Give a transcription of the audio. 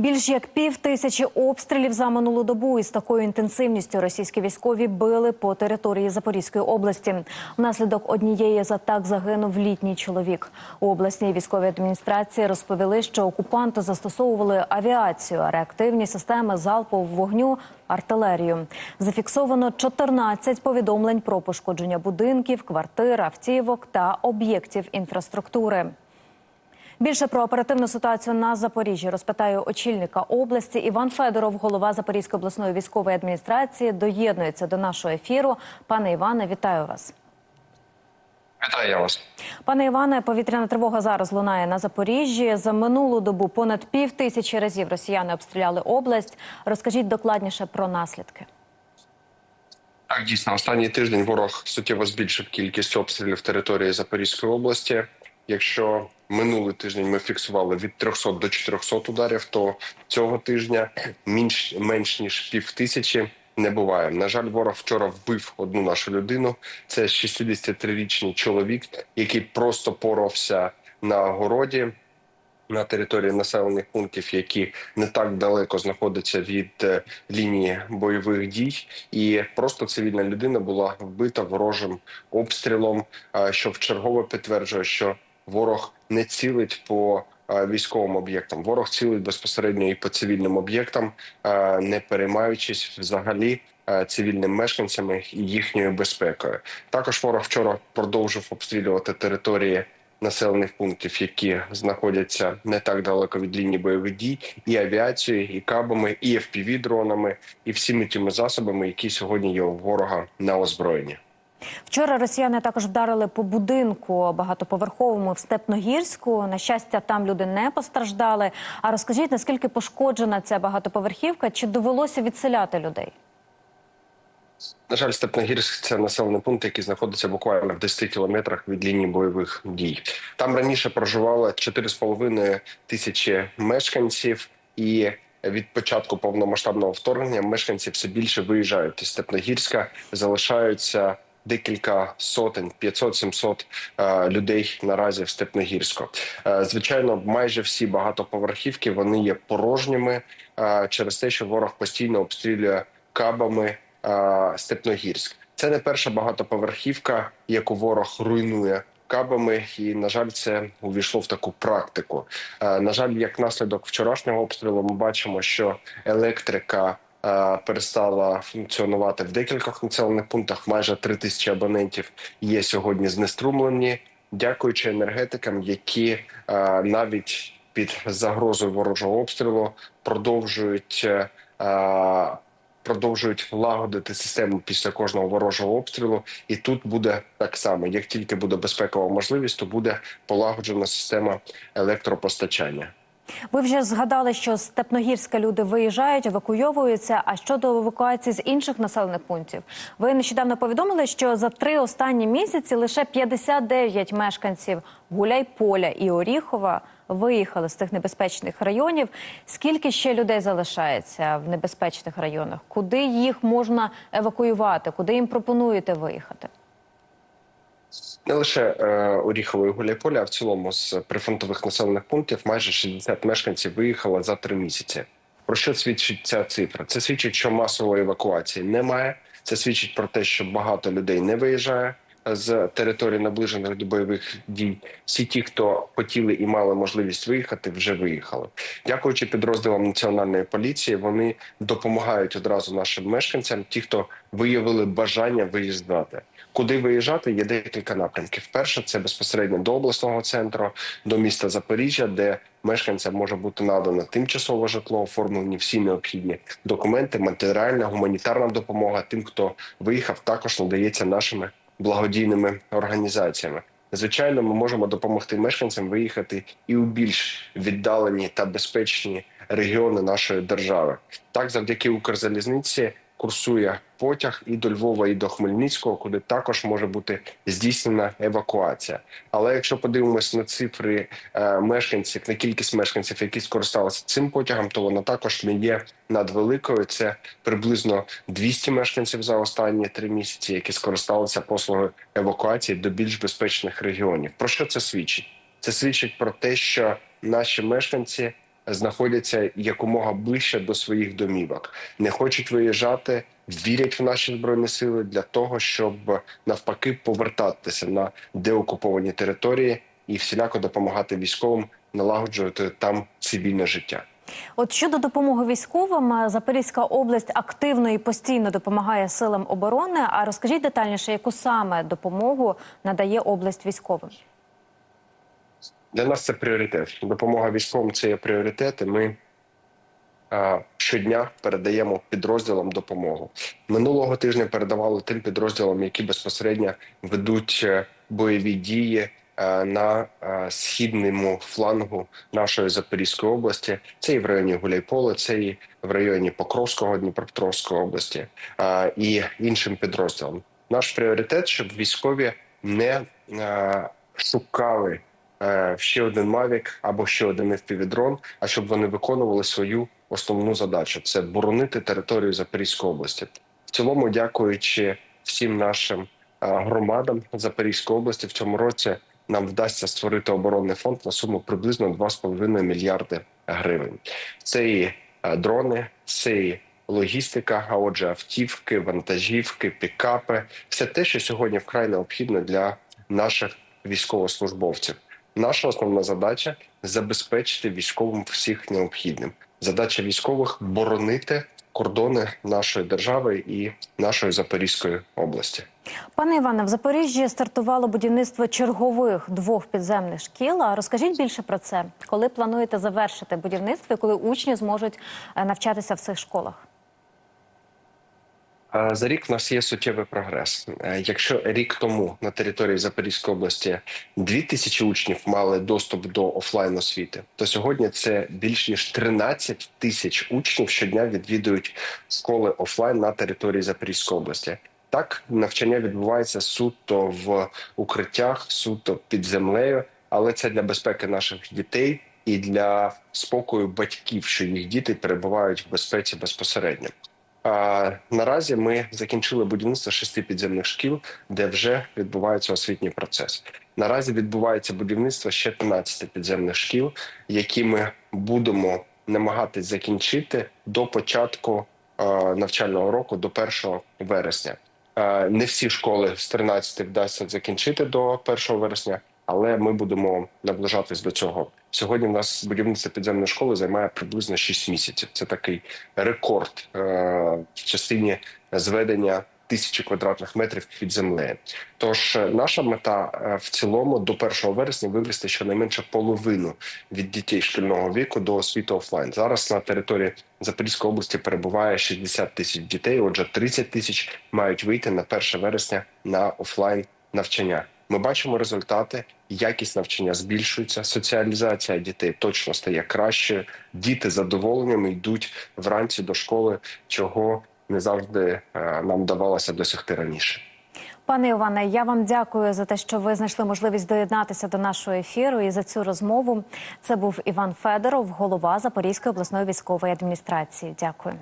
Більш як пів тисячі обстрілів за минулу добу із такою інтенсивністю російські військові били по території Запорізької області. Внаслідок однієї з атак загинув літній чоловік. У обласній військовій адміністрації розповіли, що окупанти застосовували авіацію, реактивні системи залпового вогню. Артилерію зафіксовано 14 повідомлень про пошкодження будинків, квартир, автівок та об'єктів інфраструктури. Більше про оперативну ситуацію на Запоріжжі розпитаю очільника області Іван Федоров, голова Запорізької обласної військової адміністрації, доєднується до нашого ефіру. Пане Іване, вітаю вас. Вітаю я вас. Пане Іване, повітряна тривога зараз лунає на Запоріжжі. За минулу добу понад пів тисячі разів росіяни обстріляли область. Розкажіть докладніше про наслідки. Так, дійсно, останній тиждень ворог суттєво збільшив кількість обстрілів території Запорізької області. Якщо минулий тиждень ми фіксували від 300 до 400 ударів, то цього тижня менш, менш ніж пів тисячі не буває. На жаль, ворог вчора вбив одну нашу людину. Це 63-річний чоловік, який просто порався на городі. На території населених пунктів, які не так далеко знаходяться від е, лінії бойових дій, і просто цивільна людина була вбита ворожим обстрілом, е, що вчергове підтверджує, що ворог не цілить по е, військовим об'єктам. Ворог цілить безпосередньо і по цивільним об'єктам, е, не переймаючись взагалі е, цивільними мешканцями і їхньою безпекою. Також ворог вчора продовжив обстрілювати території населених пунктів, які знаходяться не так далеко від лінії бойових дій, і авіацією, і кабами, і fpv дронами, і всіми тими засобами, які сьогодні є у ворога на озброєнні. Вчора росіяни також вдарили по будинку багатоповерховому в Степногірську. На щастя, там люди не постраждали. А розкажіть, наскільки пошкоджена ця багатоповерхівка? Чи довелося відселяти людей? На жаль, Степногірськ це населений пункт, який знаходиться буквально в 10 кілометрах від лінії бойових дій. Там раніше проживало 4,5 тисячі мешканців, і від початку повномасштабного вторгнення мешканці все більше виїжджають із Степногірська, залишаються. Декілька сотень 500-700 е, людей наразі в Степногірську. Е, звичайно, майже всі багатоповерхівки вони є порожніми е, через те, що ворог постійно обстрілює кабами Степногірськ. Це не перша багатоповерхівка, яку ворог руйнує кабами, і на жаль, це увійшло в таку практику. На жаль, як наслідок вчорашнього обстрілу, ми бачимо, що електрика. Е, Перестала функціонувати в декількох населених пунктах. Майже три тисячі абонентів є сьогодні знеструмлені, дякуючи енергетикам, які е, навіть під загрозою ворожого обстрілу продовжують е, продовжують лагодити систему після кожного ворожого обстрілу. І тут буде так само. Як тільки буде безпекова можливість, то буде полагоджена система електропостачання. Ви вже згадали, що Степногірська люди виїжджають, евакуйовуються. А щодо евакуації з інших населених пунктів, ви нещодавно повідомили, що за три останні місяці лише 59 мешканців Гуляйполя і Оріхова виїхали з тих небезпечних районів. Скільки ще людей залишається в небезпечних районах? Куди їх можна евакуювати? Куди їм пропонуєте виїхати? Не лише е, Оріхової Гуляйполя, а в цілому з прифронтових населених пунктів майже 60 мешканців виїхало за три місяці. Про що свідчить ця цифра? Це свідчить, що масової евакуації немає. Це свідчить про те, що багато людей не виїжджає з території наближених до бойових дій. Всі ті, хто хотіли і мали можливість виїхати, вже виїхали. Дякуючи підрозділам національної поліції, вони допомагають одразу нашим мешканцям, ті, хто виявили бажання виїжджати. Куди виїжджати? Є декілька напрямків. Перше це безпосередньо до обласного центру, до міста Запоріжжя, де мешканцям може бути надано тимчасове житло, оформлені всі необхідні документи, матеріальна гуманітарна допомога. Тим, хто виїхав, також надається нашими благодійними організаціями. Звичайно, ми можемо допомогти мешканцям виїхати і у більш віддалені та безпечні регіони нашої держави. Так, завдяки Укрзалізниці курсує потяг і до Львова, і до Хмельницького, куди також може бути здійснена евакуація. Але якщо подивимось на цифри е, мешканців, на кількість мешканців, які скористалися цим потягом, то вона також не є надвеликою. Це приблизно 200 мешканців за останні три місяці, які скористалися послугою евакуації до більш безпечних регіонів. Про що це свідчить? Це свідчить про те, що наші мешканці знаходяться якомога ближче до своїх домівок, не хочуть виїжджати, вірять в наші збройні сили для того, щоб навпаки повертатися на деокуповані території і всіляко допомагати військовим налагоджувати там цивільне життя. От щодо допомоги військовим, е, Запорізька область активно і постійно допомагає силам оборони. А розкажіть детальніше, яку саме допомогу надає область військовим? Для нас це пріоритет. Допомога військовим це є пріоритет. і Ми а, щодня передаємо підрозділам допомогу. Минулого тижня передавали тим підрозділам, які безпосередньо ведуть е, бойові дії е, на е, східному флангу нашої Запорізької області. Це і в районі Гуляйполе, це і в районі Покровського Дніпропетровської області і іншим підрозділам. Наш пріоритет, щоб військові не шукали ще один Мавік або ще один FPV-дрон, а щоб вони виконували свою основну задачу це боронити територію Запорізької області. В цілому, дякуючи всім нашим е, громадам Запорізької області, в цьому році нам вдасться створити оборонний фонд на суму приблизно 2,5 мільярди гривень. Це і е, дрони, це і логістика, а отже, автівки, вантажівки, пікапи все те, що сьогодні вкрай необхідно для наших військовослужбовців. Наша основна задача забезпечити військовим всіх необхідним. Задача військових боронити кордони нашої держави і нашої Запорізької області. Пане Іване, в Запоріжжі стартувало будівництво чергових двох підземних шкіл. А розкажіть більше про це, коли плануєте завершити будівництво і коли учні зможуть е, навчатися в цих школах? За рік в нас є суттєвий прогрес. Е, Якщо рік тому на території Запорізької області 2 тисячі учнів мали доступ до офлайн освіти, то сьогодні це більш ніж 13 тисяч учнів щодня відвідують школи офлайн на території Запорізької області. Так, навчання відбувається суто в укриттях, суто під землею, але це для безпеки наших дітей і для спокою батьків, що їх діти перебувають в безпеці безпосередньо. Наразі ми закінчили будівництво шести підземних шкіл, де вже відбувається освітній процес. Наразі відбувається будівництво ще 15 підземних шкіл, які ми будемо намагатись закінчити до початку навчального року, до 1 вересня. Не всі школи з 13 вдасться закінчити до 1 вересня, але ми будемо наближатись до цього. Сьогодні в нас будівництво підземної школи займає приблизно 6 місяців. Це такий рекорд е, в частині зведення тисячі квадратних метрів під землею. Тож е, наша мета е, в цілому до 1 вересня вивести щонайменше половину від дітей шкільного віку до освіти офлайн. Зараз на території Запорізької області перебуває 60 тисяч дітей. Отже, 30 тисяч мають вийти на 1 вересня на офлайн навчання. Ми бачимо результати. Якість навчання збільшується, соціалізація дітей точно стає кращою. Діти з задоволенням йдуть вранці до школи, чого не завжди е, нам вдавалося досягти раніше. Пане Іване, я вам дякую за те, що ви знайшли можливість доєднатися до нашого ефіру і за цю розмову. Це був Іван Федоров, голова Запорізької обласної військової адміністрації. Дякую.